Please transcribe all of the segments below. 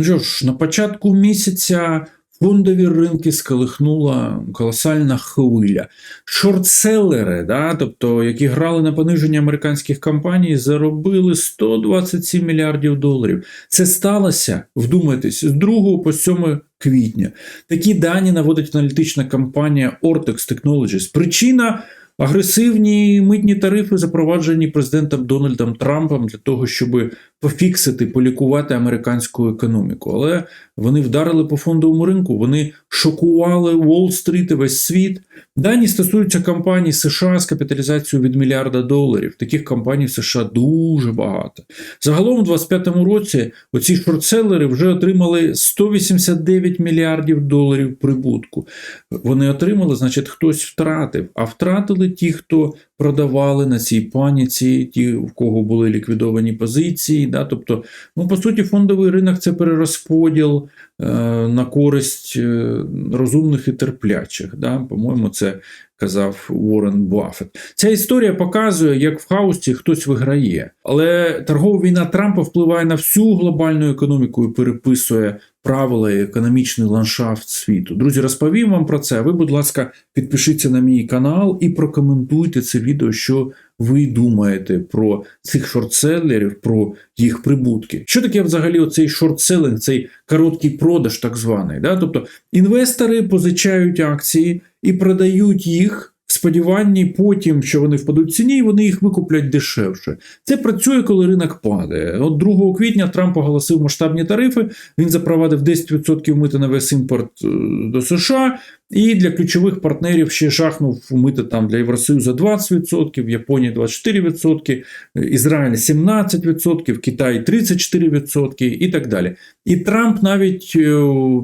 Ну що ж, на початку місяця фондові ринки сколихнула колосальна хвиля. Шортселери, да, тобто, які грали на пониження американських компаній, заробили 127 мільярдів доларів. Це сталося, вдумайтесь, з 2 по 7 квітня. Такі дані наводить аналітична компанія Ortex Technologies. Причина агресивні митні тарифи, запроваджені президентом Дональдом Трампом для того, щоб пофіксити, полікувати американську економіку. Але вони вдарили по фондовому ринку, вони шокували Уолл-стріт і весь світ. Дані стосуються компаній США з капіталізацією від мільярда доларів. Таких компаній в США дуже багато. Загалом у 2025 році оці шортселери вже отримали 189 мільярдів доларів прибутку. Вони отримали, значить, хтось втратив, а втратили ті, хто продавали на цій паніці, ті, в кого були ліквідовані позиції. Да? Тобто, ну, по суті, фондовий ринок це перерозподіл е, на користь е, розумних і терплячих. Да? По-моєму, це казав Уоррен Баффет. Ця історія показує, як в хаосі хтось виграє. Але торгова війна Трампа впливає на всю глобальну економіку і переписує правила і економічний ландшафт світу. Друзі, розповім вам про це. Ви, будь ласка, підпишіться на мій канал і прокоментуйте це відео, що ви думаєте про цих шортселерів, про їх прибутки. Що таке взагалі оцей шортселинг, цей короткий продаж, так званий? Да? Тобто інвестори позичають акції і продають їх. В сподіванні потім, що вони впадуть в ціні, і вони їх викуплять дешевше. Це працює, коли ринок падає. От 2 квітня Трамп оголосив масштабні тарифи. Він запровадив 10% мита на весь імпорт е, до США. І для ключових партнерів ще жахнув мити там для Євросоюзу 20%, Японії 24%, Ізраїль 17%, Китай 34% і так далі. І Трамп навіть е,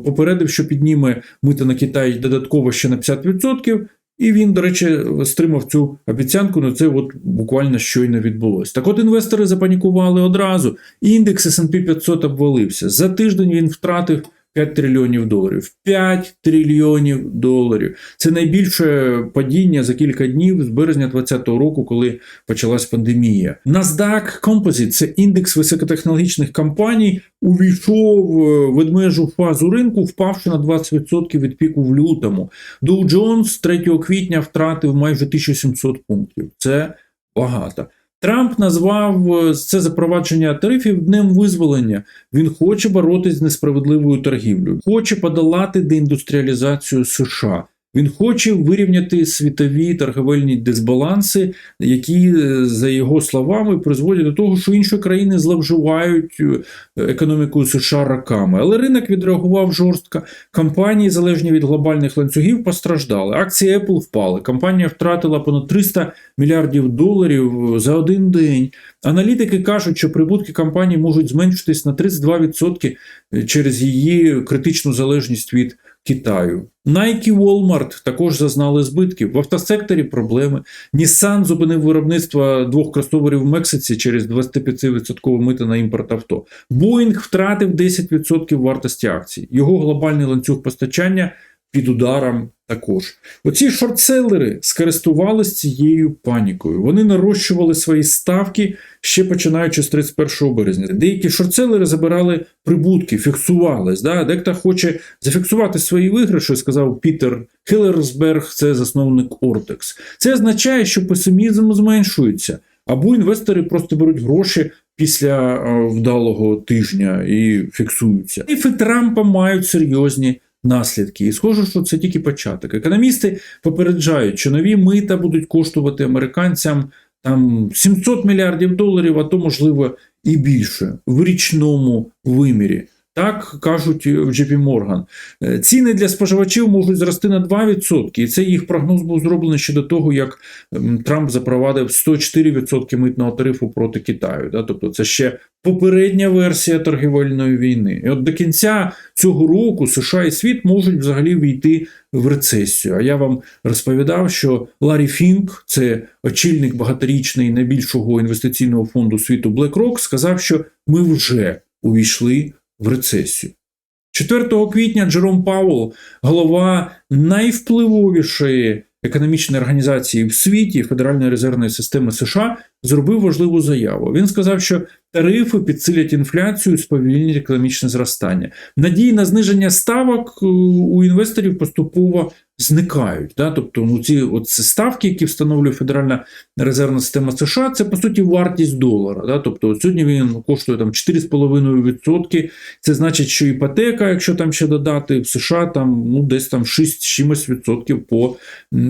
попередив, що підніме мити на Китай додатково ще на 50%. І він, до речі, стримав цю обіцянку, ну це от буквально щойно відбулося. Так от інвестори запанікували одразу. Індекс S&P 500 обвалився. За тиждень він втратив 5 трильйонів доларів. 5 трильйонів доларів. Це найбільше падіння за кілька днів з березня 2020 року, коли почалась пандемія. NASDAQ Composite – це індекс високотехнологічних компаній, увійшов в ведмежу фазу ринку, впавши на 20% від піку в лютому. Dow Jones 3 квітня втратив майже 1700 пунктів. Це багато. Трамп назвав е, це запровадження тарифів днем визволення. Він хоче боротись з несправедливою торгівлею, хоче подолати деіндустріалізацію США. Він хоче вирівняти світові торговельні дисбаланси, які, е, за його словами, призводять до того, що інші країни зловживають е, економікою США роками. Але ринок відреагував жорстко. Компанії, залежні від глобальних ланцюгів, постраждали. Акції Apple впали. Компанія втратила понад 300 мільярдів доларів за один день. Аналітики кажуть, що прибутки компанії можуть зменшитись на 32% через її критичну залежність від Китаю. Nike Walmart також зазнали збитків. В автосекторі проблеми. Nissan зупинив виробництво двох кросоверів в Мексиці через 25% мита на імпорт авто. Boeing втратив 10% вартості акцій. Його глобальний ланцюг постачання під ударом також. Оці шортселери скористувалися цією панікою. Вони нарощували свої ставки ще починаючи з 31 березня. Деякі шортселери забирали прибутки, фіксувались. Да? Дехто хоче зафіксувати свої виграші, сказав Пітер Хелерсберг, це засновник Ортекс. Це означає, що песимізм зменшується, або інвестори просто беруть гроші. Після вдалого тижня і фіксуються. Іфи Трампа мають серйозні наслідки. І схоже, що це тільки початок. Економісти попереджають, що нові мита будуть коштувати американцям там 700 мільярдів доларів, а то, можливо, і більше в річному вимірі. Так кажуть в JP Morgan. Е, ціни для споживачів можуть зрости на 2%. І це їх прогноз був зроблений ще до того, як Трамп запровадив 104% митного тарифу проти Китаю. Тобто це ще попередня версія торгівельної війни. І от до кінця цього року США і світ можуть взагалі війти в рецесію. А я вам розповідав, що Ларі Фінк, це очільник багаторічний найбільшого інвестиційного фонду світу BlackRock, сказав, що ми вже увійшли в рецесію. 4 квітня Джером Пауэлл, голова найвпливовішої економічної організації в світі Федеральної резервної системи США зробив важливу заяву. Він сказав, що тарифи підсилять інфляцію, і сповільнять економічне зростання. Надії на зниження ставок е, у інвесторів поступово зникають. Да? Тобто, ну ці от ставки, які встановлює Федеральна резервна система США, це по суті вартість долара. Да? Тобто, от сьогодні він коштує там 4,5%. Це значить, що іпотека, якщо там ще додати в США, там ну десь там 6 з чимось відсотків по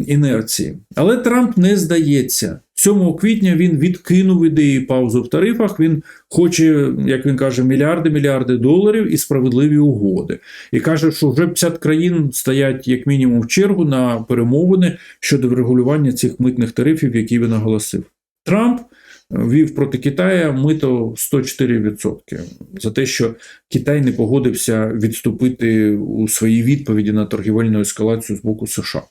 інерції. Але Трамп не здається. 7 квітня він відкинув ідеї паузу в тарифах. Він хоче, як він каже, мільярди мільярди доларів і справедливі угоди. І каже, що вже 50 країн стоять як мінімум в чергу на перемовини щодо врегулювання цих митних тарифів, які він оголосив. Трамп ввів проти Китая мито 104% за те, що Китай не погодився відступити у своїй відповіді на торгівельну ескалацію з боку США.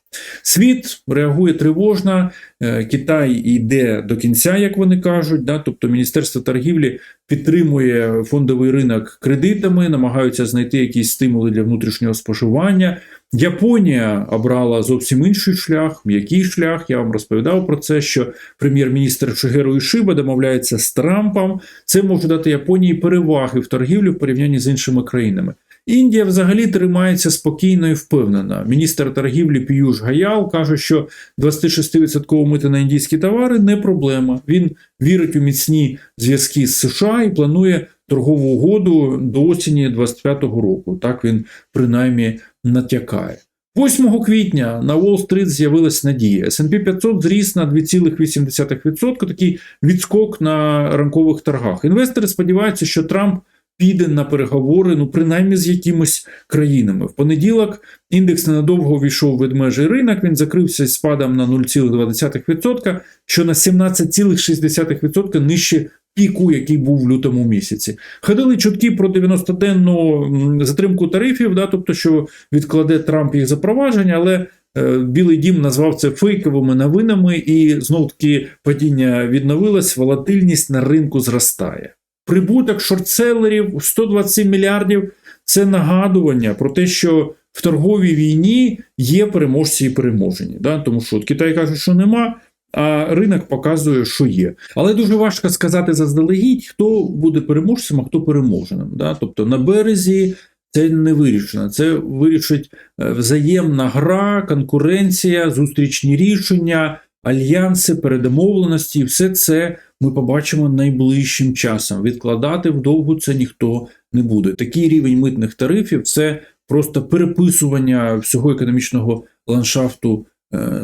Світ реагує тривожно. е, Китай йде до кінця, як вони кажуть. Да? Тобто Міністерство торгівлі підтримує фондовий ринок кредитами, намагаються знайти якісь стимули для внутрішнього споживання. Японія обрала зовсім інший шлях. М'який шлях. Я вам розповідав про це, що прем'єр-міністр Шигеру Ішиба домовляється з Трампом. Це може дати Японії переваги в торгівлі в порівнянні з іншими країнами. Індія взагалі тримається спокійно і впевнена. Міністр торгівлі Піюш Гаял каже, що 26% мита на індійські товари не проблема. Він вірить у міцні зв'язки з США і планує торгову угоду до осені 25-го року. Так він принаймні натякає. 8 квітня на Уолл-стріт з'явилась надія. S&P 500 зріс на 2,8%, такий відскок на ранкових торгах. Інвестори сподіваються, що Трамп піде на переговори, ну принаймні з якимись країнами. В понеділок індекс ненадовго війшов в ведмежий ринок. Він закрився спадом на 0,2%, що на 17,6% нижче піку, який був в лютому місяці. Ходили чутки про 90-денну затримку тарифів, да, тобто, що відкладе Трамп їх запровадження, але е, Білий дім назвав це фейковими новинами, і знов таки падіння відновилось, волатильність на ринку зростає. Прибуток шортселерів 127 мільярдів це нагадування про те, що в торговій війні є переможці і переможені. Да? Тому що от Китай каже, що нема, а ринок показує, що є. Але дуже важко сказати заздалегідь, хто буде переможцем, а хто переможеним. Да? Тобто на березі це не вирішено. Це вирішить е, взаємна гра, конкуренція, зустрічні рішення, альянси, передомовленості. Все це ми побачимо найближчим часом. Відкладати вдовгу це ніхто не буде. Такий рівень митних тарифів це просто переписування всього економічного ландшафту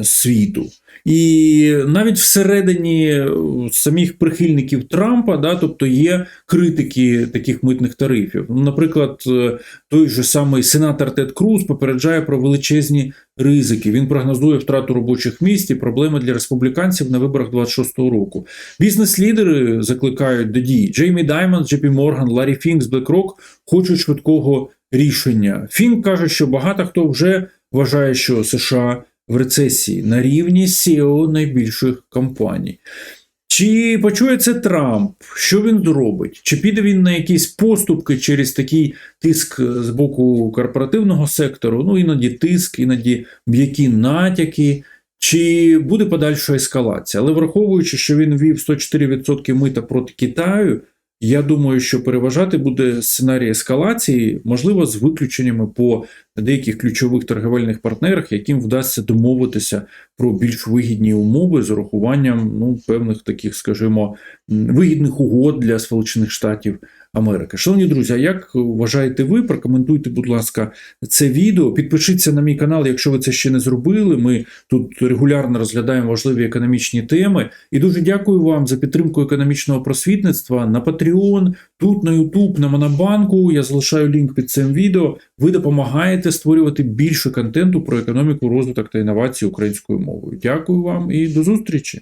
світу. І навіть всередині е, самих прихильників Трампа, да, тобто є критики таких митних тарифів. Ну, Наприклад, е, той же самий сенатор Тед Круз попереджає про величезні ризики. Він прогнозує втрату робочих місць і проблеми для республіканців на виборах 26-го року. Бізнес-лідери закликають до дій. Джеймі Даймонд, Джепі Морган, Ларі Фінк з BlackRock хочуть швидкого рішення. Фінк каже, що багато хто вже вважає, що США в рецесії на рівні CEO найбільших компаній. Чи почує це Трамп? Що він зробить? Чи піде він на якісь поступки через такий тиск з боку корпоративного сектору? Ну, іноді тиск, іноді м'які натяки. Чи буде подальша ескалація? Але враховуючи, що він ввів 104% мита проти Китаю, я думаю, що переважати буде сценарій ескалації, можливо, з виключеннями по деяких ключових торговельних партнерах, яким вдасться домовитися про більш вигідні умови з урахуванням ну, певних таких, скажімо, вигідних угод для Сполучених Штатів Америки. Шановні друзі, а як вважаєте ви? Прокоментуйте, будь ласка, це відео. Підпишіться на мій канал, якщо ви це ще не зробили. Ми тут регулярно розглядаємо важливі економічні теми. І дуже дякую вам за підтримку економічного просвітництва на Patreon, тут на YouTube, на Монобанку. Я залишаю лінк під цим відео. Ви допомагаєте створювати більше контенту про економіку, розвиток та інновації українською мовою. Дякую вам і до зустрічі!